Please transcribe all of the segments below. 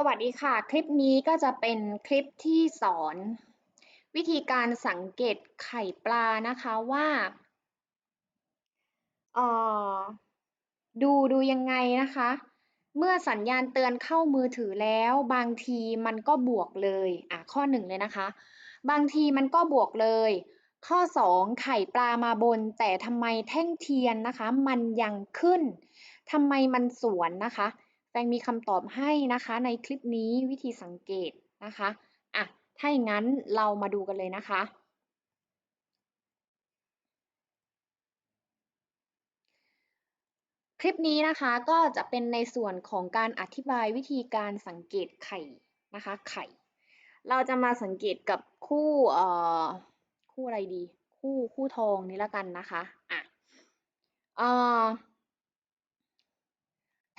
สวัสดีค่ะ คลิปนี้ก็จะเป็นคลิปที่สอน วิธีการสังเกตไข่ปลานะคะว่าอ่อดูดูยังไงนะคะ เมื่อสัญญาณเตือนเข้ามือถือแล้วบางทีมันก็บวกเลยอะข้อหนึ่งเลยนะคะ บางทีมันก็บวกเลย ข้อสองไข่ปลามาบน แต่ทำไมแท่งเทียนนะคะ มันยังขึ้นทำไมมันสวนนะคะ แฟงมีคำตอบให้นะคะในคลิปนี้วิธีสังเกตนะคะอะถ้าอย่างนั้นเรามาดูกันเลยนะคะ คลิปนี้นะคะก็จะเป็นในส่วนของการอธิบายวิธีการสังเกตไข่นะคะไข่ เราจะมาสังเกตกับคู่เอ่อคู่อะไรดี คู่คู่ทองนี้ละกันนะคะอะเอ่อ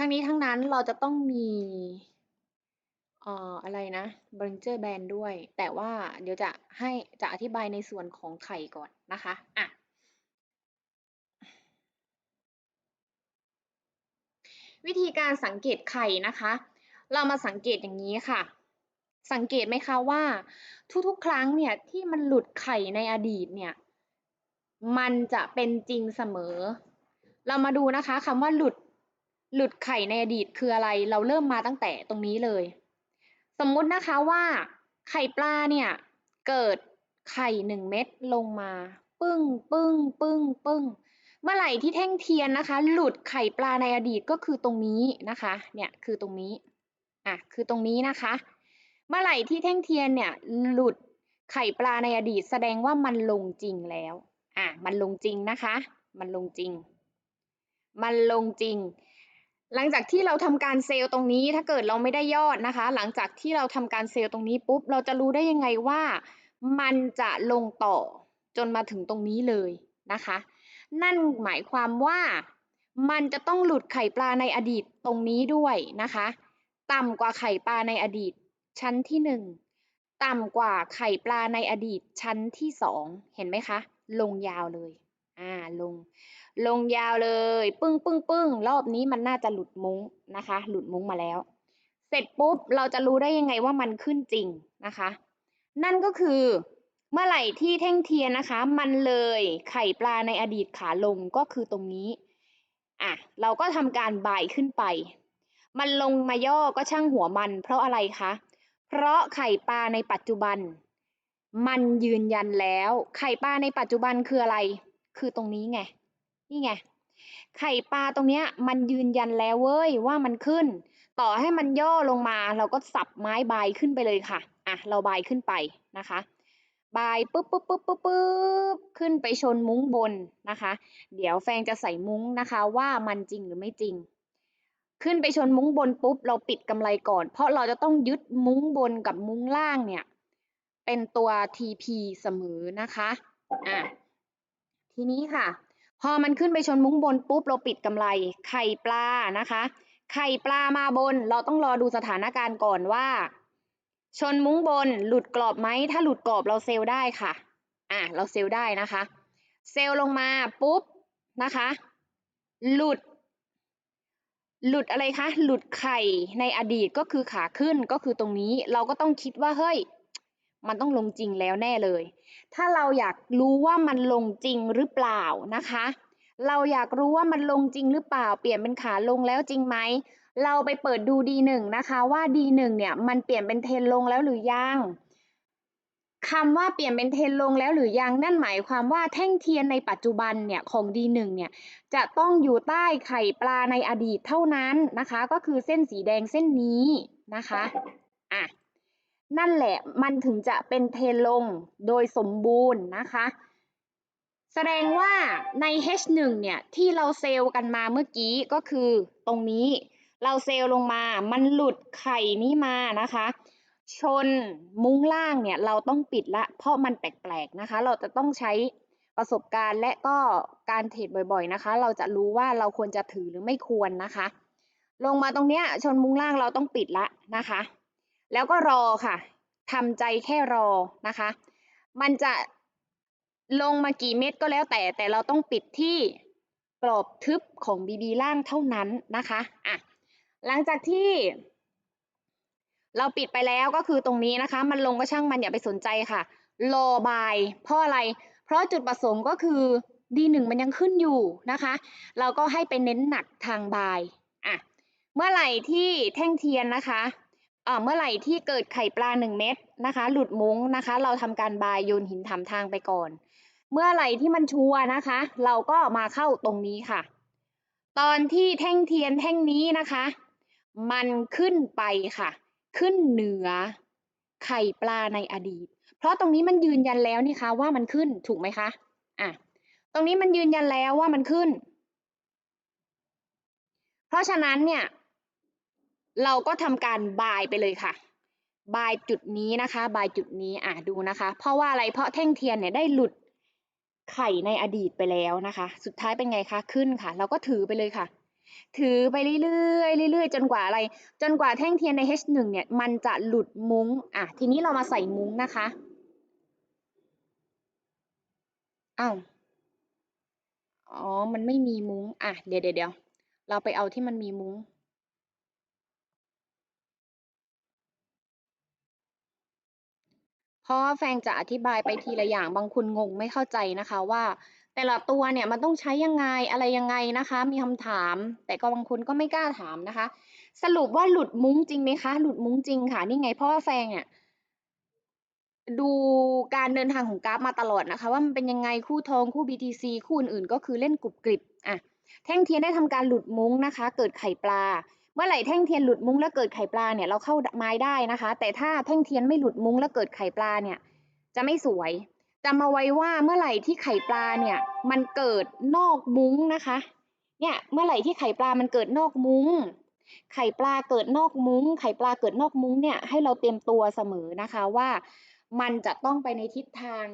ทั้งนี้ทั้งนั้นเราจะต้องมี เอ่อ อะไรนะ b r i n g e r band ด้วย แต่ว่าเดี๋ยวจะให้จะอธิบายในส่วนของไข่ก่อนนะคะอะวิธีการสังเกตไข่นะคะ เรามาสังเกตอย่างนี้ค่ะ สังเกตไหมคะว่า ทุกๆ ครั้งเนี่ยที่มันหลุดไข่ในอดีตเนี่ย มันจะเป็นจริงเสมอ เรามาดูนะคะคำว่าหลุด หลุดไข่ในอดีตคืออะไร เราเริ่มมาตั้งแต่ตรงนี้เลย สมมุตินะคะว่าไข่ปลาเนี่ยเกิดไข่หนึ่งเม็ดลงมา ปึ้งปึ้งปึ้งปึ้งเมื่อไหร่ที่แท่งเทียนนะคะ หลุดไข่ปลาในอดีตก็คือตรงนี้นะคะ เนี่ยคือตรงนี้อะคือตรงนี้นะคะ เมื่อไหร่ที่แท่งเทียนเนี่ยหลุดไข่ปลาในอดีต แสดงว่ามันลงจริงแล้วอะมันลงจริงนะคะ มันลงจริง มันลงจริง หลังจากที่เราทำการเซลล์ตรงนี้ถ้าเกิดเราไม่ได้ยอดนะคะ หลังจากที่เราทำการเซลล์ตรงนี้ปุ๊บเราจะรู้ได้ยังไงว่า มันจะลงต่อจนมาถึงตรงนี้เลยนะคะ นั่นหมายความว่ามันจะต้องหลุดไข่ปลาในอดีตตรงนี้ด้วยนะคะ ต่ำกว่าไข่ปลาในอดีต ชั้นที่หนึ่งต่ำกว่าไข่ปลาในอดีตชั้นที่สองเห็นไหมคะ ลงยาวเลย อ่า ลง ลงยาวเลย ปึ้งปึ้งปึ้งรอบนี้มันน่าจะหลุดมุ้งนะคะ หลุดมุ้งมาแล้ว เสร็จปุ๊บเราจะรู้ได้ยังไงว่ามันขึ้นจริงนะคะ นั่นก็คือเมื่อไหร่ที่แท่งเทียนนะคะ มันเลยไข่ปลาในอดีตขาลงก็คือตรงนี้อะเราก็ทำการบ่ายขึ้นไป มันลงมาย่อก็ช่างหัวมัน เพราะอะไรคะ เพราะไข่ปลาในปัจจุบัน มันยืนยันแล้ว ไข่ปลาในปัจจุบันคืออะไร คือตรงนี้ไง นี่ไง ไข่ปลาตรงเนี้ยมันยืนยันแล้วเว้ยว่ามันขึ้น ต่อให้มันย่อลงมาเราก็สับไม้ใบขึ้นไปเลยค่ะ อะ เราใบาขึ้นไปนะคะบายปุ๊บปุ๊บปุ๊บปุ๊บปุ๊บขึ้นไปชนมุ้งบนนะคะ เดี๋ยวแฟงจะใส่มุ้งนะคะว่ามันจริงหรือไม่จริง ขึ้นไปชนมุ้งบนปุ๊บเราปิดกำไรก่อน เพราะเราจะต้องยึดมุ้งบนกับมุ้งล่างเนี่ย เป็นตัว TP เสมอนะคะอะทีนี้ค่ะ พอมันขึ้นไปชนมุ้งบนปุ๊บเราปิดกำไร ไข่ปลานะคะ ไข่ปลามาบน เราต้องรอดูสถานการณ์ก่อนว่า ชนมุ้งบนหลุดกรอบไหม ถ้าหลุดกรอบเราเซลได้ค่ะ อะเราเซลได้นะคะ เซลลงมาปุ๊บนะคะ หลุด หลุดอะไรคะ หลุดไข่ในอดีตก็คือขาขึ้นก็คือตรงนี้ เราก็ต้องคิดว่าเฮ้ย มันต้องลงจริงแล้วแน่เลย ถ้าเราอยากรู้ว่ามันลงจริงหรือเปล่านะคะ เราอยากรู้ว่ามันลงจริงหรือเปล่า เปลี่ยนเป็นขาลงแล้วจริงไหม เราไปเปิดดู D1 นะคะว่า D1 เนี่ยมันเปลี่ยนเป็นเทนลงแล้วหรือยังคำว่าเปลี่ยนเป็นเทนลงแล้วหรือยังนั่นหมายความว่าแท่งเทียนในปัจจุบันเนี่ยของ D1 เนี่ยจะต้องอยู่ใต้ไข่ปลาในอดีตเท่านั้นนะคะ ก็คือเส้นสีแดงเส้นนี้นะคะอะ นั่นแหละมันถึงจะเป็นเทนลงโดยสมบูรณ์นะคะ แสดงว่าใน H1 เนี่ยที่เราเซลล์กันมาเมื่อกี้ก็คือตรงนี้เราเซลล์ลงมามันหลุดไข่นี้มานะคะ ชนมุ้งล่างเนี่ยเราต้องปิดละ เพราะมันแปลกๆนะคะ เราจะต้องใช้ประสบการณ์และก็การเทรดบ่อยๆนะคะ เราจะรู้ว่าเราควรจะถือหรือไม่ควรนะคะ ลงมาตรงเนี้ยชนมุ้งล่างเราต้องปิดละนะคะ แล้วก็รอค่ะทำใจแค่รอนะคะ มันจะลงมากี่เม็ดก็แล้วแต่ แต่เราต้องปิดที่กรอบทึบของ BB ล่างเท่านั้นนะคะอะหลังจากที่ เราปิดไปแล้วก็คือตรงนี้นะคะ มันลงก็ช่างมันอย่าไปสนใจค่ะ รอบาย เพราะอะไร เพราะจุดประสงค์ก็คือ D1 มันยังขึ้นอยู่นะคะ เราก็ให้ไปเน้นหนักทางบายอะเมื่อไหร่ที่แท่งเทียนนะคะ เอ่อเมื่อไหร่ที่เกิดไข่ปลาหนึ่งเม็ดนะคะ หลุดมุ้งนะคะ เราทำการบายโยนหินถามทางไปก่อน เมื่อไหร่ที่มันชัวนะคะ เราก็มาเข้าตรงนี้ค่ะ ตอนที่แท่งเทียนแท่งนี้นะคะ มันขึ้นไปค่ะ ขึ้นเหนือไข่ปลาในอดีต เพราะตรงนี้มันยืนยันแล้วนี่คะว่ามันขึ้นถูกไหมคะอะตรงนี้มันยืนยันแล้วว่ามันขึ้น เพราะฉะนั้นเนี่ย เราก็ทำการบายไปเลยค่ะ บายจุดนี้นะคะ บายจุดนี้อะดูนะคะ เพราะว่าอะไรเพราะแท่งเทียนเนี่ยได้หลุดไข่ในอดีตไปแล้วนะคะ สุดท้ายเป็นไงคะขึ้นค่ะ เราก็ถือไปเลยค่ะ ถือไปเรื่อยๆเรื่อยๆจนกว่าอะไร จนกว่าแท่งเทียนใน H1 เนี่ย มันจะหลุดมุ้งอะทีนี้เรามาใส่มุ้งนะคะอ้าวอ๋อ มันไม่มีมุ้ง อะ เดี๋ยวเดี๋ยวเดี๋ยวเราไปเอาที่มันมีมุ้ง เพราะว่าแฟงจะอธิบายไปทีละอย่างบางคนงงไม่เข้าใจนะคะว่า แต่ละตัวเนี่ยมันต้องใช้ยังไงอะไรยังไงนะคะ มีคำถาม แต่ก็บางคนก็ไม่กล้าถามนะคะ สรุปว่าหลุดมุ้งจริงไหมคะ หลุดมุ้งจริงค่ะนี่ไงเพราะว่าแฟงเนี่ยดูการเดินทางของกราฟมาตลอดนะคะ ว่ามันเป็นยังไงคู่ทองคู่ BTC คู่อื่นๆก็คือเล่นกรุบกริบอะแท่งเทียนได้ทำการหลุดมุ้งนะคะ เกิดไข่ปลา มื่อไหร่แท่งเทียนหลุดมุ้งแล้วเกิดไข่ปลาเนี่ยเราเข้าไม้ได้นะคะ แต่ถ้าแท่งเทียนไม่หลุดมุ้งแล้วเกิดไข่ปลาเนี่ยจะไม่สวยจำมาไว้ว่าเมื่อไหร่ที่ไข่ปลาเนี่ยมันเกิดนอกมุ้งนะคะเนี่ยเมื่อไหร่ที่ไข่ปลามันเกิดนอกมุ้ง ไข่ปลาเกิดนอกมุ้ง ไข่ปลาเกิดนอกมุ้งเนี่ยให้เราเตรียมตัวเสมอนะคะว่ามันจะต้องไปในทิศทาง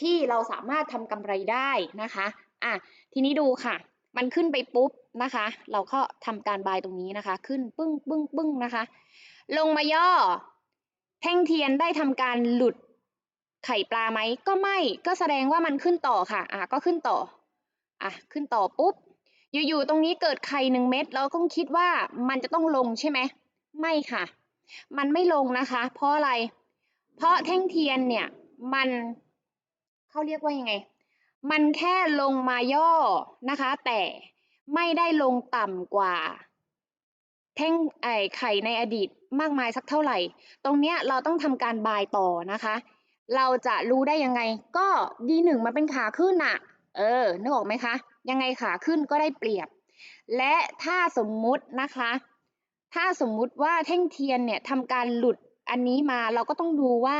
ที่เราสามารถทำกำไรได้นะคะอะทีนี้ดูค่ะ มันขึ้นไปปุ๊บนะคะ เราก็ทำการบายตรงนี้นะคะ ขึ้นปึ้งปึ้งปึ้งนะคะ ลงมาย่อ แท่งเทียนได้ทำการหลุดไข่ปลาไหมก็ไม่ก็แสดงว่ามันขึ้นต่อค่ะอะก็ขึ้นต่ออะขึ้นต่อปุ๊บ อยู่ๆตรงนี้เกิดไข่หนึ่งเม็ดเราก็คิดว่ามันจะต้องลงใช่ไหมไม่ค่ะ มันไม่ลงนะคะ เพราะอะไร เพราะแท่งเทียนเนี่ยมันเขาเรียกว่ายังไง มันแค่ลงมาย่อนะคะ แต่ไม่ได้ลงต่ำกว่า แท่งไอไข่ในอดีตมากมายสักเท่าไหร่ ตรงเนี้ยเราต้องทำการบายต่อนะคะ เราจะรู้ได้ยังไง ก็ดีหนึ่งมันเป็นขาขึ้นอะเออนึกออกไหมคะ ยังไงขาขึ้นก็ได้เปรียบ และถ้าสมมุตินะคะ ถ้าสมมุติว่าแท่งเทียนเนี่ยทำการหลุดอันนี้มาเราก็ต้องดูว่า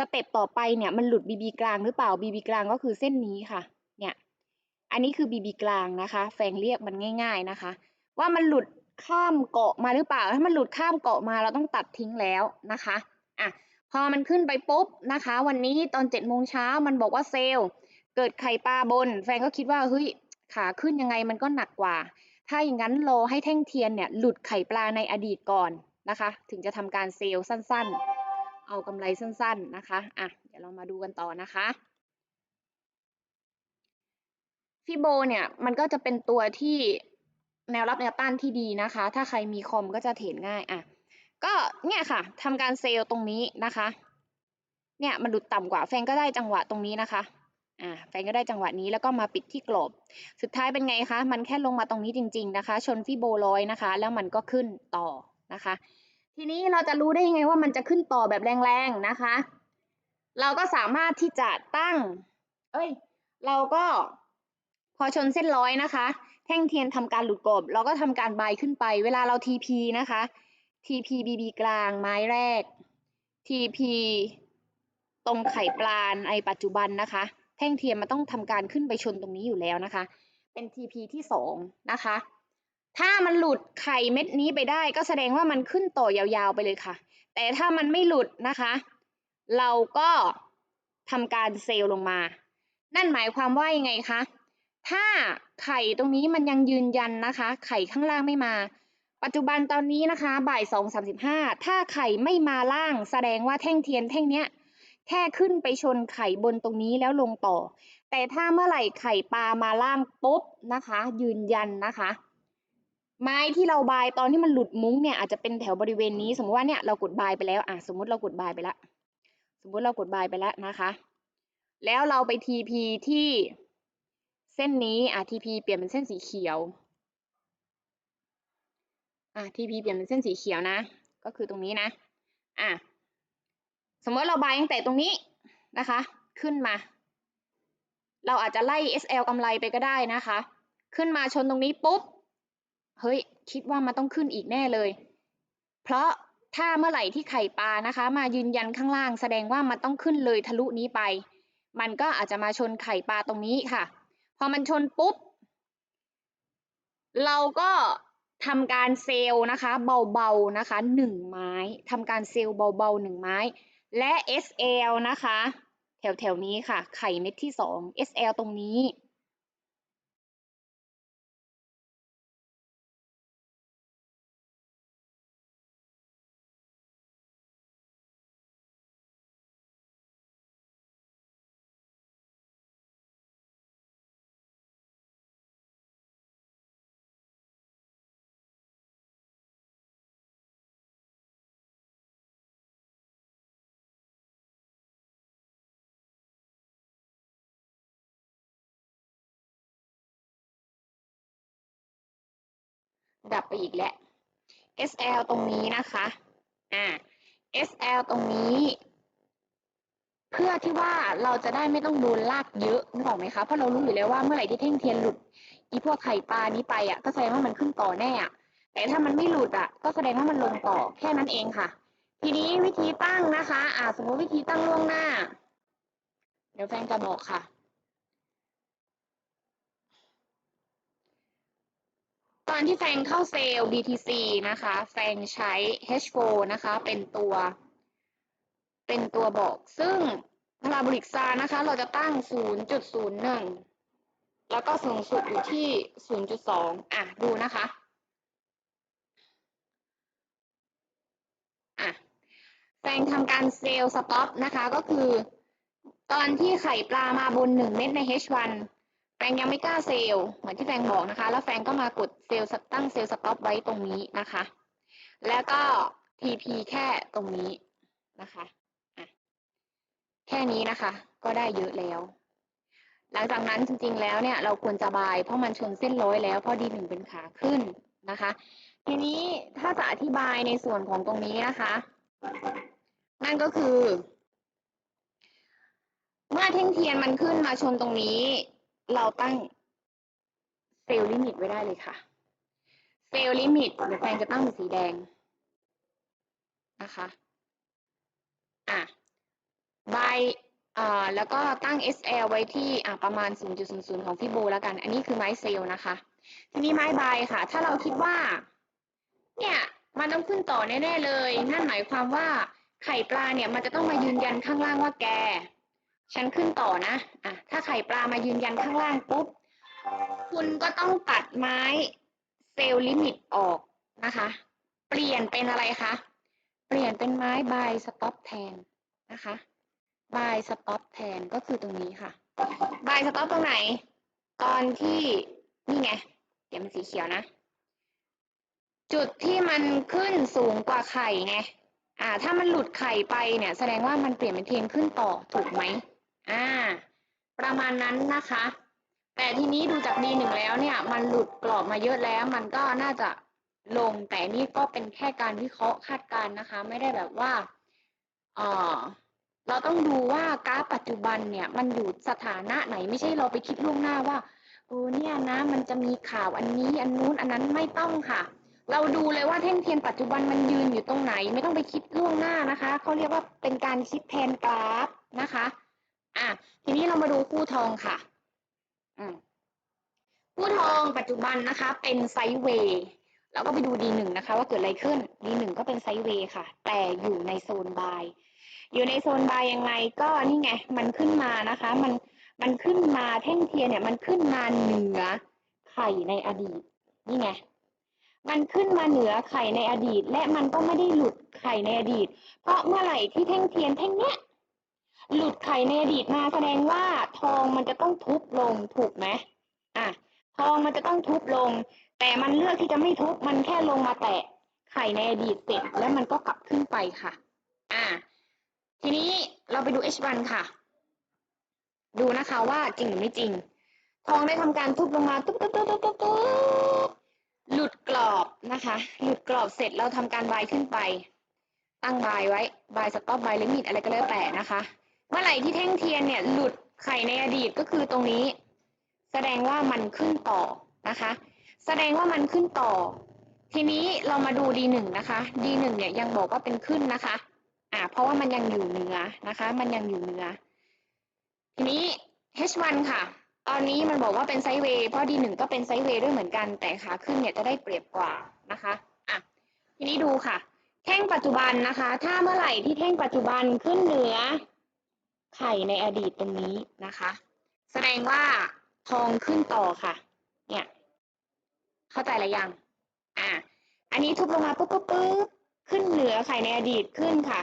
สเต็ปต่อไปเนี่ยมันหลุด BB กลางหรือเปล่า BB กลางก็คือเส้นนี้ค่ะเนี่ยอันนี้คือ BB กลางนะคะแฟงเรียกมันง่าย ๆนะคะ ว่ามันหลุดข้ามเกาะมาหรือเปล่า ถ้ามันหลุดข้ามเกาะมาเราต้องตัดทิ้งแล้วนะคะอะพอมันขึ้นไปปุ๊บนะคะ วันนี้ตอนเจ็ดโมงเช้ามันบอกว่าเซลล์เกิดไข่ปลาบน แฟนก็คิดว่าเฮ้ยขาขึ้นยังไงมันก็หนักกว่า ถ้าอย่างนั้นรอให้แท่งเทียนเนี่ยหลุดไข่ปลาในอดีตก่อนนะคะ ถึงจะทำการเซลล์สั้น ๆ เอากำไรสั้นๆนะคะอะเดี๋ยวเรามาดูกันต่อนะคะฟิโบเนี่ยมันก็จะเป็นตัวที่แนวรับแนวต้านที่ดีนะคะ ถ้าใครมีคอมก็จะเทรดง่ายอะก็เนี่ยค่ะทำการเซลล์ตรงนี้นะคะ เนี่ยมันหลุดต่ำกว่าแฟนก็ได้จังหวะตรงนี้นะคะอ่าแฟนก็ได้จังหวะนี้แล้วก็มาปิดที่กรอบสุดท้ายเป็นไงคะ มันแค่ลงมาตรงนี้จริง ๆนะคะ ชนฟิโบร้อยนะคะ แล้วมันก็ขึ้นต่อนะคะ ทีนี้เราจะรู้ได้ยังไงว่ามันจะขึ้นต่อแบบแรงๆนะคะ เราก็สามารถที่จะตั้ง เอ้ย เราก็พอชนเส้นร้อยนะคะ แท่งเทียนทำการหลุดกรอบเราก็ทำการบายขึ้นไป เวลาเรา TP นะคะ TP BB กลางไม้แรก TP ตรงไข่ปลาในปัจจุบันนะคะ แท่งเทียนมันต้องทำการขึ้นไปชนตรงนี้อยู่แล้วนะคะ เป็น TP ที่สองนะคะ ถ้ามันหลุดไข่เม็ดนี้ไปได้ ก็แสดงว่ามันขึ้นต่อยาวๆไปเลยค่ะ แต่ถ้ามันไม่หลุดนะคะ เราก็ทำการเซลล์ลงมา นั่นหมายความว่ายังไงคะ ถ้าไข่ตรงนี้มันยังยืนยันนะคะ ไข่ข้างล่างไม่มา ปัจจุบันตอนนี้นะคะบ่ายสองสามสิบห้าถ้าไข่ไม่มาล่าง แสดงว่าแท่งเทียนแท่งเนี้ยแค่ขึ้นไปชนไข่บนตรงนี้แล้วลงต่อ แต่ถ้าเมื่อไหร่ไข่ปลามาล่างปุ๊บนะคะ ยืนยันนะคะ ไม้ที่เราบายตอนที่มันหลุดมุ้งเนี่ยอาจจะเป็นแถวบริเวณนี้ สมมติว่าเนี่ยเรากดบายไปแล้วอะสมมติเรากดบายไปแล้วสมมติเรากดบายไปแล้วนะคะ แล้วเราไป TP ที่เส้นนี้อะ TP เปลี่ยนเป็นเส้นสีเขียวอะ TP เปลี่ยนเป็นเส้นสีเขียวนะ ก็คือตรงนี้นะอะสมมติเราบายตั้งแต่ตรงนี้นะคะ ขึ้นมา เราอาจจะไล่ SL กำไรไปก็ได้นะคะ ขึ้นมาชนตรงนี้ปุ๊บ เฮ้ย คิดว่ามันต้องขึ้นอีกแน่เลย เพราะถ้าเมื่อไหร่ที่ไข่ปลานะคะ มายืนยันข้างล่าง แสดงว่ามันต้องขึ้นเลยทะลุนี้ไป มันก็อาจจะมาชนไข่ปลาตรงนี้ค่ะ พอมันชนปุ๊บ เราก็ทำการเซลล์นะคะ เบาๆนะคะหนึ่งไม้ทำการเซลล์เบาๆหนึ่งไม้ และ SL นะคะ แถวๆนี้ค่ะ ไข่เม็ดที่สอง SL ตรงนี้ ดับไปอีกแล้ว SL ตรงนี้นะคะอ่า SL ตรงนี้ เพื่อที่ว่าเราจะได้ไม่ต้องโดนลากเยอะนึกออกไหมคะเพราะเรารู้อยู่แล้วว่าเมื่อไหร่ที่เท่งเทียนหลุดอีพวกไข่ปลานี้ไปอะก็แสดงว่ามันขึ้นต่อแน่อะแต่ถ้ามันไม่หลุดอะ ก็แสดงว่ามันลงต่อแค่นั้นเองค่ะ ทีนี้วิธีตั้งนะคะ อ่า สมมติวิธีตั้งล่วงหน้า เดี๋ยวแฟนจะบอกค่ะ ตอนที่แฟงเข้าเซลล์ BTC นะคะ แฟงใช้ H4 นะคะ เป็นตัว เป็นตัวบอก ซึ่งพาราโบลิกซานะคะ เราจะตั้ง 0.01 แล้วก็สูงสุดอยู่ที่ 0.2 อะ ดูนะคะอะแฟงทำการเซลล์สต็อปนะคะ ก็คือ ตอนที่ไข่ปลามาบน 1 เม็ดใน H1 แฟงยังไม่กล้าเซลล์เหมือนที่แฟงบอกนะคะ แล้วแฟงก็มากดเซลล์ตั้งเซลล์สต็อปไว้ตรงนี้นะคะ แล้วก็ TP แค่ตรงนี้นะคะะแค่นี้นะคะ ก็ได้เยอะแล้ว หลังจากนั้นจริงๆแล้วเนี่ย เราควรจะบายเพราะมันชนเส้นร้อยแล้วเพราะดีหนึ่งเป็นขาขึ้นนะคะ ทีนี้ถ้าจะอธิบายในส่วนของตรงนี้นะคะ นั่นก็คือ เมื่อเท่งเทียนมันขึ้นมาชนตรงนี้ เราตั้งเซลล์ลิมิตไว้ได้เลยค่ะ เซลล์ลิมิตเดี๋ยวแฟนจะตั้งเป็นสีแดงนะคะอะใบอ่าแล้วก็ตั้ง SL ไว้ที่อ่าประมาณ 0.00 ของฟิโบแล้วกัน อันนี้คือไม้เซลล์นะคะ ทีนี้ไม้ใบค่ะ ถ้าเราคิดว่า เนี่ยมันต้องขึ้นต่อแน่ๆเลย นั่นหมายความว่าไข่ปลาเนี่ยมันจะต้องมายืนยันข้างล่างว่าแก ฉันขึ้นต่อนะอะถ้าไข่ปลามายืนยันข้างล่างปุ๊บ คุณก็ต้องตัดไม้เซลล์ลิมิตออกนะคะ เปลี่ยนเป็นอะไรคะ เปลี่ยนเป็นไม้บายสต็อปแทนนะคะบายสต็อปแทนก็คือตรงนี้ค่ะบายสต็อปตรงไหน ตอนที่นี่ไง เดี๋ยวมันสีเขียวนะ จุดที่มันขึ้นสูงกว่าไข่ไง อ่า ถ้ามันหลุดไข่ไปเนี่ย แสดงว่ามันเปลี่ยนเป็นเทนขึ้นต่อถูกไหม อ่า ประมาณนั้นนะคะ แต่ทีนี้ดูจากดีหนึ่งแล้วเนี่ย มันหลุดกรอบมาเยอะแล้ว มันก็น่าจะลง แต่นี่ก็เป็นแค่การวิเคราะห์คาดการณ์นะคะ ไม่ได้แบบว่าเออเราต้องดูว่ากราฟปัจจุบันเนี่ย มันอยู่สถานะไหน ไม่ใช่เราไปคิดล่วงหน้าว่าเออเนี่ยนะ มันจะมีข่าวอันนี้อันนู้นอันนั้นไม่ต้องค่ะเราดูเลยว่าแท่งเทียนปัจจุบันมันยืนอยู่ตรงไหน ไม่ต้องไปคิดล่วงหน้านะคะเขาเรียกว่าเป็นการคิดแทนกราฟนะคะ อะทีนี้เรามาดูคู่ทองค่ะอืมคู่ทองปัจจุบันนะคะ เป็นไซด์เวย์เราก็ไปดูดีหนึ่งนะคะ ว่าเกิดอะไรขึ้นดีหนึ่งก็เป็นไซด์เวย์ค่ะ แต่อยู่ในโซนบายอยู่ในโซนบายยังไงก็นี่ไง มันขึ้นมานะคะ มันมันขึ้นมาแท่งเทียนเนี่ย มันขึ้นมาเหนือไข่ในอดีต นี่ไง มันขึ้นมาเหนือไข่ในอดีต และมันก็ไม่ได้หลุดไข่ในอดีต เพราะเมื่อไหร่ที่แท่งเทียนแท่งเนี้ย หลุดไข่ในอดีตมาแสดงว่าทองมันจะต้องทุบลงถูกไหมอะทองมันจะต้องทุบลง แต่มันเลือกที่จะไม่ทุบมันแค่ลงมาแตะไข่ในอดีตเสร็จแล้วมันก็กลับขึ้นไปค่ะ อ่า ทีนี้เราไปดู H1 ค่ะ ดูนะคะว่าจริงหรือไม่จริง ทองได้ทำการทุบลงมาตุ๊บตุ๊บตุ๊บตุ๊บตุ๊บตุ๊บหลุดกรอบนะคะ หลุดกรอบเสร็จเราทำการบายขึ้นไป ตั้งบายไว้บายสต็อปบายลิมิตอะไรก็แล้วแต่นะคะ เมื่อไหร่ที่แท่งเทียนเนี่ยหลุดไข่ในอดีตก็คือตรงนี้ แสดงว่ามันขึ้นต่อนะคะ แสดงว่ามันขึ้นต่อ ทีนี้เรามาดู D1 นะคะ D1 เนี่ยยังบอกว่าเป็นขึ้นนะคะอ่าเพราะว่ามันยังอยู่เหนือนะคะ มันยังอยู่เหนือ ทีนี้ H1 ค่ะ ตอนนี้มันบอกว่าเป็นไซด์เวย์เพราะ D1 ก็เป็นไซด์เวย์ด้วยเหมือนกัน แต่ขาขึ้นเนี่ยจะได้เปรียบกว่านะคะอะทีนี้ดูค่ะ แท่งปัจจุบันนะคะ ถ้าเมื่อไหร่ที่แท่งปัจจุบันขึ้นเหนือ ไข่ในอดีตตรงนี้นะคะ แสดงว่าทองขึ้นต่อค่ะ เนี่ย เข้าใจหรือยัง อ่าอันนี้ทุบลงมาปุ๊บปุ๊บปุ๊บขึ้นเหนือไข่ในอดีตขึ้นค่ะ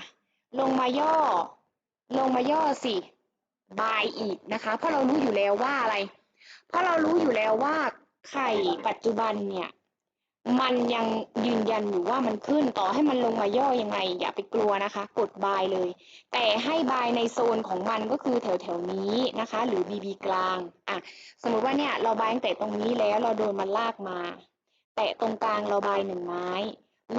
ลงมาย่อ ลงมาย่อสิบายอีกนะคะ เพราะเรารู้อยู่แล้วว่าอะไร เพราะเรารู้อยู่แล้วว่าไข่ปัจจุบันเนี่ย มันยังยืนยันอยู่ว่ามันขึ้นต่อให้มันลงมาย่อยังไง อย่าไปกลัวนะคะ กดบายเลย แต่ให้บายในโซนของมันก็คือแถวแถวนี้นะคะ หรือ BB กลางอะสมมุติว่าเนี่ยเราบายตั้งแต่ตรงนี้แล้วเราโดนมันลากมา แตะตรงกลางเราบายหนึ่งไม้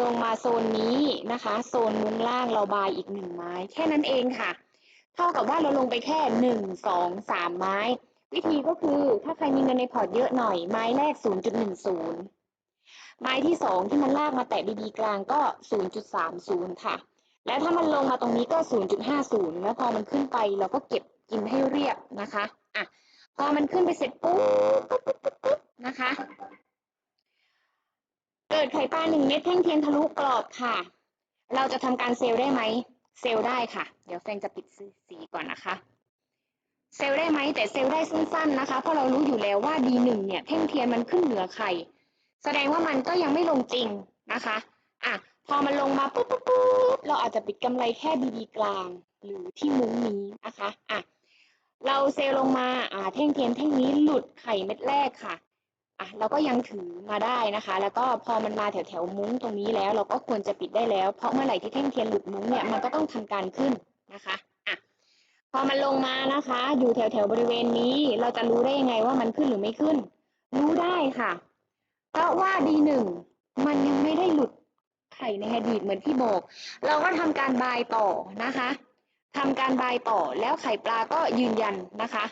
ลงมาโซนนี้นะคะ โซนมุ้งล่างเราบายอีกหนึ่งไม้ แค่นั้นเองค่ะ เท่ากับว่าเราลงไปแค่หนึ่งสองสามไม้ วิธีก็คือถ้าใครมีเงินในพอร์ตเยอะหน่อยไม้แรก 0.10 ไม้ที่สองที่มันลากมาแตะดีๆกลางก็ 0.30 ค่ะ แล้วถ้ามันลงมาตรงนี้ก็ 0.50 แล้วพอมันขึ้นไปเราก็เก็บกินให้เรียบนะคะอะพอมันขึ้นไปเสร็จปุ๊บปุ๊บปุ๊บปุ๊บนะคะ เกิดไข่ปลาหนึ่งเม็ดแท่งเทียนทะลุกรอบค่ะ เราจะทำการเซลล์ได้ไหมเซลล์ได้ค่ะ เดี๋ยวแฟงจะปิดสีก่อนนะคะเซลล์ได้ไหมแต่เซลล์ได้สั้นๆนะคะ เพราะเรารู้อยู่แล้วว่า D1 เนี่ยแท่งเทียนมันขึ้นเหนือไข่ แสดงว่ามันก็ยังไม่ลงจริงนะคะอะพอมันลงมาปุ๊บปุ๊บปุ๊บเราอาจจะปิดกำไรแค่ BB กลาง หรือที่มุ้งนี้นะคะอะเราเซลลงมาอ่าแท่งเทียนแท่งนี้หลุดไข่เม็ดแรกค่ะอะเราก็ยังถือมาได้นะคะ แล้วก็พอมันมาแถวแถวมุ้งตรงนี้แล้ว เราก็ควรจะปิดได้แล้ว เพราะเมื่อไหร่ที่แท่งเทียนหลุดมุ้งเนี่ยมันก็ต้องทำการขึ้นนะคะอะพอมันลงมานะคะ อยู่แถวแถวบริเวณนี้ เราจะรู้ได้ยังไงว่ามันขึ้นหรือไม่ขึ้น รู้ได้ค่ะ เพราะว่า D1 มันยังไม่ได้หลุดไข่ในอดีตเหมือนที่บอก เราก็ทำการบายต่อนะคะทำการบายต่อแล้วไข่ปลาก็ยืนยันนะคะ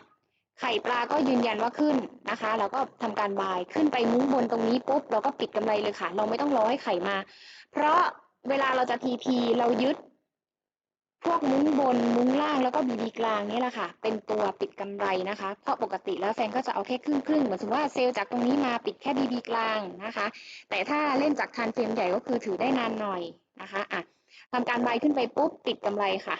ไข่ปลาก็ยืนยันว่าขึ้นนะคะเราก็ทำการบายขึ้นไปมุ้งบนตรงนี้ปุ๊บเราก็ปิดกำไรเลยค่ะ เราไม่ต้องรอให้ไข่มา เพราะเวลาเราจะ TP เรายึด พวกมุ้งบนมุ้งล่างแล้วก็บีบีกลางนี่แหละค่ะ เป็นตัวปิดกำไรนะคะ เพราะปกติแล้วแฟนก็จะเอาแค่ครึ่งครึ่งเหมือนสมมติว่าเซลล์จากตรงนี้มาปิดแค่บีบีกลางนะคะ แต่ถ้าเล่นจากทานเฟรมใหญ่ก็คือถือได้นานหน่อยนะคะอะทำการบายขึ้นไปปุ๊บปิดกำไรค่ะ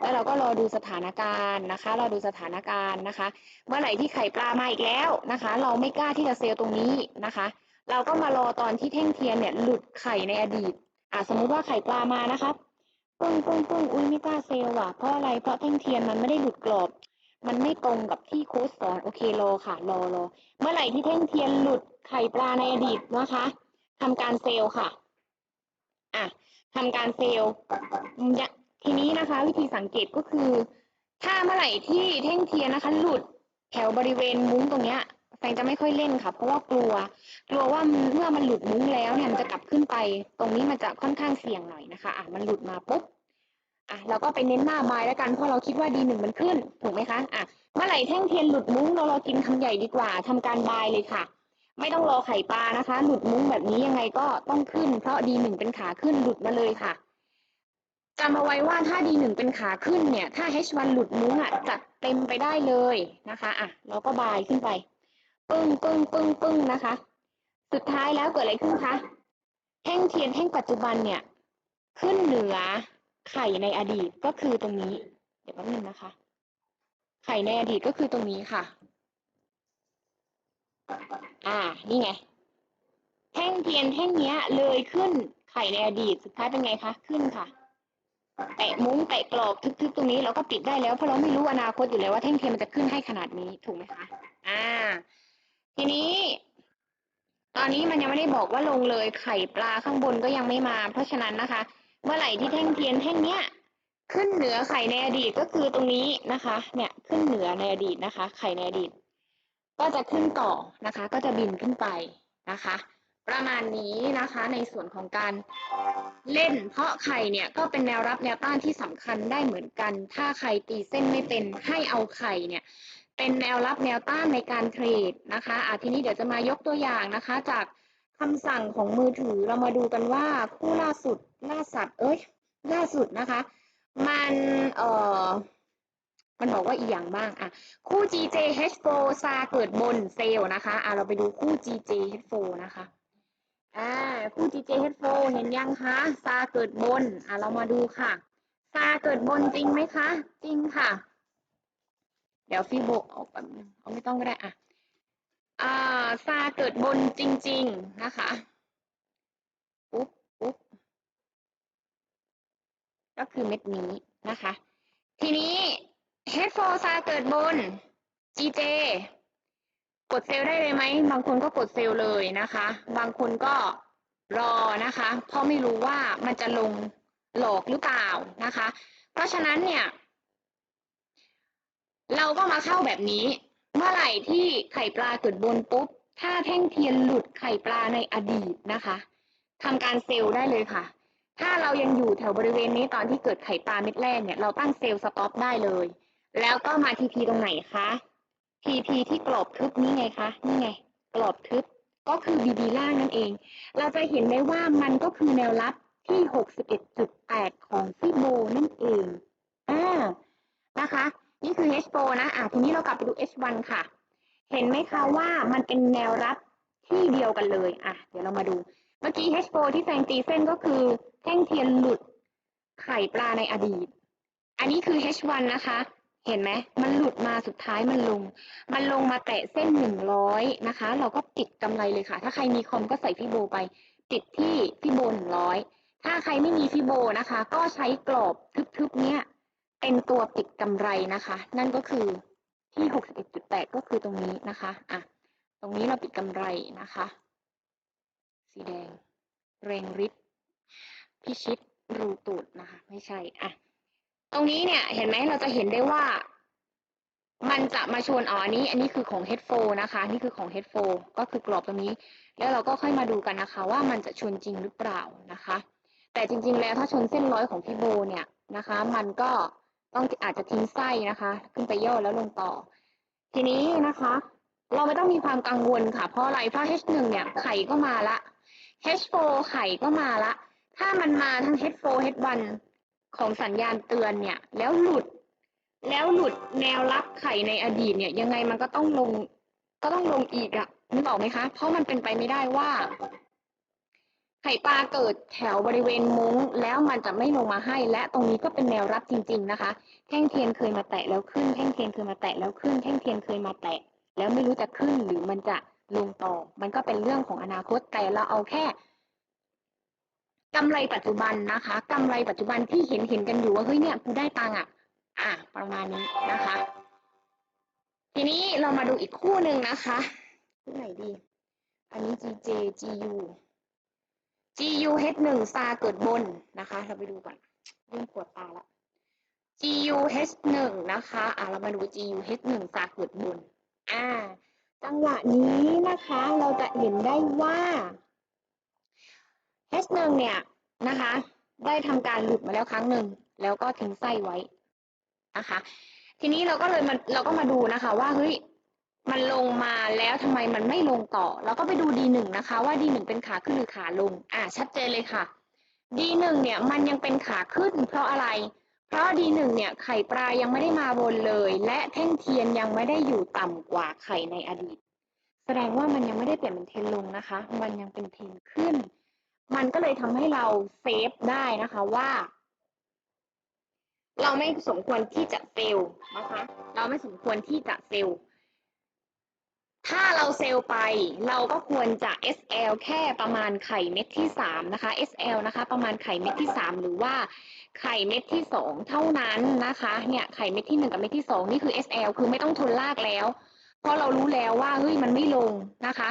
แล้วเราก็รอดูสถานการณ์นะคะ รอดูสถานการณ์นะคะ เมื่อไหร่ที่ไข่ปลามาอีกแล้วนะคะ เราไม่กล้าที่จะเซลล์ตรงนี้นะคะ เราก็มารอตอนที่แท่งเทียนเนี่ยหลุดไข่ในอดีตอะสมมุติว่าไข่ปลามานะคะ ปึ้งปึ้งปึ้งอุ้ยไม่กล้าเซลล์ว่ะเพราะอะไรเพราะแท่งเทียนมันไม่ได้หลุดกรอบ มันไม่ตรงกับที่โค้ชสอนโอเครอค่ะรอรอเมื่อไหร่ที่แท่งเทียนหลุดไข่ปลาในอดีตนะคะทำการเซลล์ค่ะอะทำการเซลล์ทีนี้นะคะ วิธีสังเกตก็คือ ถ้าเมื่อไหร่ที่แท่งเทียนนะคะ หลุดแถวบริเวณมุ้งตรงเนี้ย แฟนจะไม่ค่อยเล่นค่ะ เพราะว่ากลัว กลัวว่าเมื่อมันหลุดมุ้งแล้วเนี่ยมันจะกลับขึ้นไป ตรงนี้มันจะค่อนข้างเสี่ยงหน่อยนะคะอะมันหลุดมาปุ๊บอะเราก็ไปเน้นหน้าบายแล้วกันเพราะเราคิดว่าดีหนึ่งมันขึ้นถูกไหมคะอะเมื่อไหร่แท่งเทียนหลุดมุ้งเราเรอกินคำใหญ่ดีกว่าทำการบายเลยค่ะ ไม่ต้องรอไข่ปลานะคะ หลุดมุ้งแบบนี้ยังไงก็ต้องขึ้น เพราะดีหนึ่งเป็นขาขึ้นหลุดมาเลยค่ะจำเอาไว้ว่าถ้าดีหนึ่งเป็นขาขึ้นเนี่ย ถ้า H1 หลุดมุ้งอะจัดเต็มไปได้เลยนะคะอะเราก็บายขึ้นไป ปึ้งปึ้งปึ้งปึ้งนะคะ สุดท้ายแล้วเกิดอะไรขึ้นคะแท่งเทียนแท่งปัจจุบันเนี่ย ขึ้นเหนือไข่ในอดีตก็คือตรงนี้ เดี๋ยวแป๊บนึงนะคะ ไข่ในอดีตก็คือตรงนี้ค่ะ อ่า นี่ไง แท่งเทียนแท่งเนี้ย เลยขึ้นไข่ในอดีต สุดท้ายเป็นไงคะ ขึ้นค่ะแตะมุ้งแตะกรอบทึบๆตรงนี้เราก็ปิดได้แล้วเพราะเราไม่รู้อนาคตอยู่แล้วว่าแท่งเทียนมันจะขึ้นให้ขนาดนี้ถูกไหมคะ อ่า ทีนี้ ตอนนี้มันยังไม่ได้บอกว่าลงเลยไข่ปลาข้างบนก็ยังไม่มา เพราะฉะนั้นนะคะ เมื่อไหร่ที่แท่งเทียนแท่งเนี้ยขึ้นเหนือไข่ในอดีตก็คือตรงนี้นะคะ เนี่ยขึ้นเหนือในอดีตนะคะ ไข่ในอดีต ก็จะขึ้นต่อนะคะ ก็จะบินขึ้นไปนะคะ ประมาณนี้นะคะในส่วนของการเล่น เพราะไข่เนี่ยก็เป็นแนวรับแนวต้านที่สำคัญได้เหมือนกัน ถ้าใครตีเส้นไม่เป็นให้เอาไข่เนี่ย เป็นแนวรับแนวต้านในการเทรดนะคะอะทีนี้เดี๋ยวจะมายกตัวอย่างนะคะ จากคำสั่งของมือถือเรามาดูกันว่าคู่ล่าสุดล่าสัตว์ เอ้ย ล่าสุดนะคะ มันเอ่อมันบอกว่าอีกอย่างบ้างอะคู่ GJ H4 ซาเกิดบนเซลล์นะคะอะเราไปดูคู่ GJ H4 นะคะอ่าคู่ GJ H4 เห็นยังคะซาเกิดบนอะเรามาดูค่ะซาเกิดบนจริงไหมคะ จริงค่ะ เดี๋ยวฟีโบออกแบบนึงเอาไม่ต้องก็ได้อะอ่าซาเกิดบนจริง ๆ นะคะปุ๊บปุ๊บก็คือเม็ดนี้นะคะ ทีนี้ H4 ซาเกิดบน GJ กดเซลล์ได้เลยไหม บางคนก็กดเซลล์เลยนะคะ บางคนก็รอนะคะ เพราะไม่รู้ว่ามันจะลงหลอกหรือเปล่านะคะ เพราะฉะนั้นเนี่ย เราก็มาเข้าแบบนี้ เมื่อไหร่ที่ไข่ปลาเกิดบนปุ๊บ ถ้าแท่งเทียนหลุดไข่ปลาในอดีตนะคะทำการเซลล์ได้เลยค่ะ ถ้าเรายังอยู่แถวบริเวณนี้ตอนที่เกิดไข่ปลาเม็ดแรกเนี่ยเราตั้งเซลล์สต็อปได้เลย แล้วก็มาทีพีตรงไหนคะทีพีที่กรอบทึบนี่ไงคะนี่ไงกรอบทึบก็คือบีบีล่างนั่นเอง เราจะเห็นได้ว่ามันก็คือแนวรับที่ 61.8 ของฟิโบนั่นเองอ่านะคะ นี่คือ H4 นะอะทีนี้เรากลับไปดู H1 ค่ะ เห็นไหมคะว่ามันเป็นแนวรับที่เดียวกันเลยอะเดี๋ยวเรามาดู เมื่อกี้ H4 ที่แซงตีเส้นก็คือแท่งเทียนหลุดไข่ปลาในอดีต อันนี้คือ H1 นะคะ เห็นไหมมันหลุดมาสุดท้ายมันลง มันลงมาแตะเส้นหนึ่งร้อยนะคะ เราก็ปิดกำไรเลยค่ะ ถ้าใครมีคอมก็ใส่ฟิโบไปปิดที่ฟิโบหนึ่งร้อยถ้าใครไม่มีฟิโบนะคะ ก็ใช้กรอบทึบๆเนี้ย เป็นตัวปิดกำไรนะคะ นั่นก็คือที่ 61.8 ก็คือตรงนี้นะคะอะตรงนี้เราปิดกำไรนะคะ สีแดง เรงฤทธิ์พิชิตรูตูดนะคะ ไม่ใช่อะตรงนี้เนี่ยเห็นไหมเราจะเห็นได้ว่า มันจะมาชวนอ๋ออันนี้ อันนี้คือของ H4 นะคะ นี่คือของ H4 ก็คือกรอบตรงนี้ แล้วเราก็ค่อยมาดูกันนะคะ ว่ามันจะชวนจริงหรือเปล่านะคะ แต่จริง ๆ แล้วถ้าชนเส้นร้อยของพี่โบเนี่ยนะคะ มันก็ ต้องอาจจะทิ้งไส้นะคะ ขึ้นไปย่อแล้วลงต่อ ทีนี้นะคะ เราไม่ต้องมีความกังวลค่ะ เพราะอะไรเพราะ H1 เนี่ยไข่ก็มาละ H4 ไข่ก็มาละ ถ้ามันมาทั้ง H4 H1 ของสัญญาณเตือนเนี่ย แล้วหลุด แล้วหลุดแนวรับไข่ในอดีตเนี่ย ยังไงมันก็ต้องลง ก็ต้องลงอีกอะนึกออกไหมคะ เพราะมันเป็นไปไม่ได้ว่า ไข่ปลาเกิดแถวบริเวณมุ้งแล้วมันจะไม่ลงมาให้ และตรงนี้ก็เป็นแนวรับจริง ๆ นะคะ แท่งเทียนเคยมาแตะแล้วขึ้น แท่งเทียนเคยมาแตะแล้วขึ้น แท่งเทียนเคยมาแตะ แล้วไม่รู้จะขึ้นหรือมันจะลงต่อ มันก็เป็นเรื่องของอนาคตแต่เราเอาแค่กำไรปัจจุบันนะคะกำไรปัจจุบันที่เห็นเห็นกันอยู่ว่าเฮ้ยเนี่ยกูได้ตังค์อะ อะประมาณนี้นะคะ ทีนี้เรามาดูอีกคู่หนึ่งนะคะคู่ไหนดี อันนี้ GJ GU GU H1 ซาเกิดบนนะคะ เราไปดูก่อนเริ่มปวดตาละ GU H1 นะคะอะเรามาดู GU H1 ซาเกิดบนอ่าจังหวะนี้นะคะเราจะเห็นได้ว่า H1 เนี่ยนะคะ ได้ทำการหลุดมาแล้วครั้งหนึ่งแล้วก็ทิ้งไส้ไว้นะคะ ทีนี้เราก็เลยมาเราก็มาดูนะคะ ว่าเฮ้ย มันลงมาแล้วทำไมมันไม่ลงต่อ เราก็ไปดู D1 นะคะว่า D1 เป็นขาขึ้นหรือขาลง อ่าชัดเจนเลยค่ะ D1 เนี่ยมันยังเป็นขาขึ้น เพราะอะไร เพราะ D1 เนี่ยไข่ปลายังไม่ได้มาบนเลย และแท่งเทียนยังไม่ได้อยู่ต่ำกว่าไข่ในอดีต แสดงว่ามันยังไม่ได้เปลี่ยนเป็นเทนลงนะคะ มันยังเป็นเทนขึ้น มันก็เลยทำให้เราเซฟได้นะคะว่าเราไม่สมควรที่จะเซลนะคะ เราไม่สมควรที่จะเซล ถ้าเราเซลล์ไปเราก็ควรจะ SL แค่ประมาณไข่เม็ดที่สามนะคะ SL นะคะ ประมาณไข่เม็ดที่สามหรือว่าไข่เม็ดที่สองเท่านั้นนะคะเนี่ยไข่เม็ดที่หนึ่งกับเม็ดที่สองนี่คือ SL คือไม่ต้องทนลากแล้ว เพราะเรารู้แล้วว่าเฮ้ยมันไม่ลงนะคะ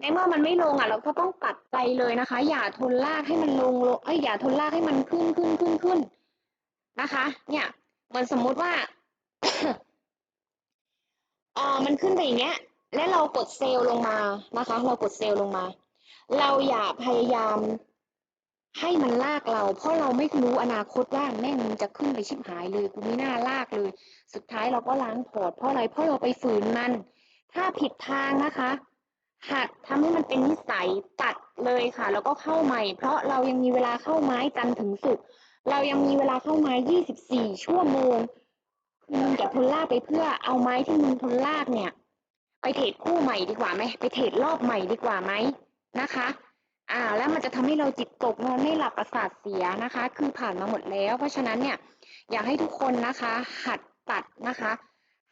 ในเมื่อมันไม่ลงอะเราก็ต้องตัดใจเลยนะคะ อย่าทนลากให้มันลงลงเอ้ยอย่าทนลากให้มันขึ้นขึ้นขึ้นขึ้นนะคะ เนี่ยเหมือนสมมุติว่าเอ่อมันขึ้นไปอย่างเงี้ย และเรากดเซลล์ลงมานะคะ เรากดเซลล์ลงมา เราอย่าพยายามให้มันลากเรา เพราะเราไม่รู้อนาคตว่าแม่งมันจะขึ้นไปชิบหายเลยกูไม่น่าลากเลย สุดท้ายเราก็ล้างพอร์ตเพราะอะไรเพราะเราไปฝืนมัน ถ้าผิดทางนะคะ หัดทำให้มันเป็นนิสัยตัดเลยค่ะ แล้วก็เข้าใหม่ เพราะเรายังมีเวลาเข้าไม้จันถึงศุกเรายังมีเวลาเข้าไม้ 24 ชั่วโมงคือมึงอย่าทนลากไปเพื่อเอาไม้ที่มึงทนลากเนี่ย ไปเทรดคู่ใหม่ดีกว่าไหมไปเทรดรอบใหม่ดีกว่าไหมนะคะ อ่า แล้วมันจะทำให้เราจิตตกนอนไม่หลับประสาทเสียนะคะ คือผ่านมาหมดแล้ว เพราะฉะนั้นเนี่ยอยากให้ทุกคนนะคะ หัดตัดนะคะ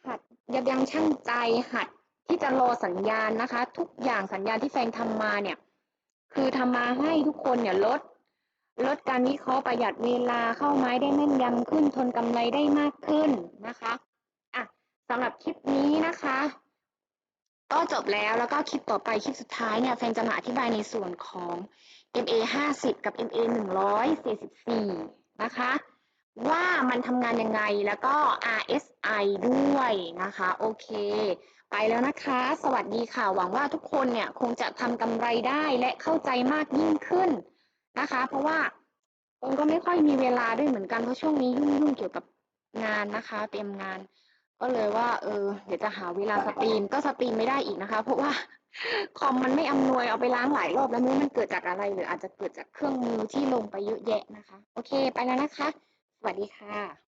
หัดยับยั้งชั่งใจหัดที่จะรอสัญญาณนะคะ ทุกอย่างสัญญาณที่แฟนทำมาเนี่ย คือทำมาให้ทุกคนเนี่ยลดลดการวิเคราะห์ประหยัดเวลาเข้าไม้ได้แม่นยำขึ้นทนกำไรได้มากขึ้นนะคะอะสำหรับคลิปนี้นะคะ ก็จบแล้วแล้วก็คลิปต่อไปคลิปสุดท้ายเนี่ยแฟนจะมาอธิบายในส่วนของ MA 50 กับ MA 144 นะคะ ว่ามันทำงานยังไงแล้วก็ RSI ด้วยนะคะ โอเค ไปแล้วนะคะ สวัสดีค่ะ หวังว่าทุกคนเนี่ยคงจะทำกำไรได้และเข้าใจมากยิ่งขึ้นนะคะ เพราะว่าคงก็ไม่ค่อยมีเวลาด้วยเหมือนกันเพราะช่วงนี้ยุ่งๆเกี่ยวกับงานนะคะ เตรียมงาน ก็เลยว่า เออ เดี๋ยวจะหาเวลาสตรีมก็สตรีมไม่ได้อีกนะคะ เพราะว่าคอมมันไม่อำนวยเอาไปล้างหลายรอบแล้วไม่มันเกิดจากอะไรหรืออาจจะเกิดจากเครื่องมือที่ลงไปเยอะแยะนะคะ โอเค ไปแล้วนะคะ สวัสดีค่ะ